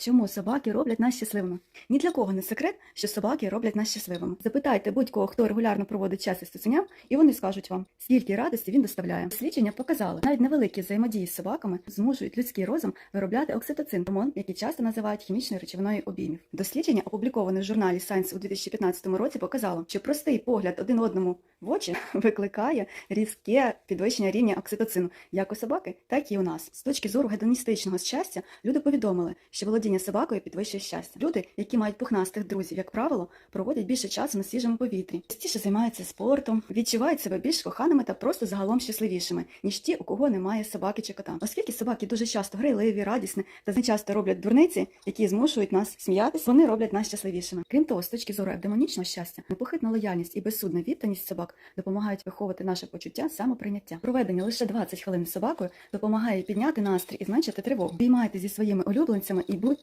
Чому собаки роблять нас щасливими? Ні для кого не секрет, що собаки роблять нас щасливими. Запитайте будь-кого, хто регулярно проводить час із цуценям, і вони скажуть вам, скільки радості він доставляє. Дослідження показали, навіть невеликі взаємодії з собаками змушують людський розум виробляти окситоцин, гормон, який часто називають хімічною речовиною обіймів. Дослідження, опубліковане в журналі Science у 2015 році, показало, що простий погляд один одному в очі викликає різке підвищення рівня окситоцину як у собаки, так і у нас. З точки зору гедоністичного щастя, люди повідомили, що володіння собакою підвищує щастя. Люди, які мають пухнастих друзів, як правило, проводять більше часу на свіжому повітрі, частіше займаються спортом, відчувають себе більш коханими та просто загалом щасливішими, ніж ті, у кого немає собаки чи кота. Оскільки собаки дуже часто грайливі, радісні та часто роблять дурниці, які змушують нас сміятися, вони роблять нас щасливішими. Крім того, з точки зору евдемонічного щастя, непохитна лояльність і безсудна відданість собак допомагають виховувати наше почуття самоприйняття. Проведення лише 20 хвилин з собакою допомагає підняти настрій і зменшити тривогу. Обіймайте зі своїми улюбленцями і будьте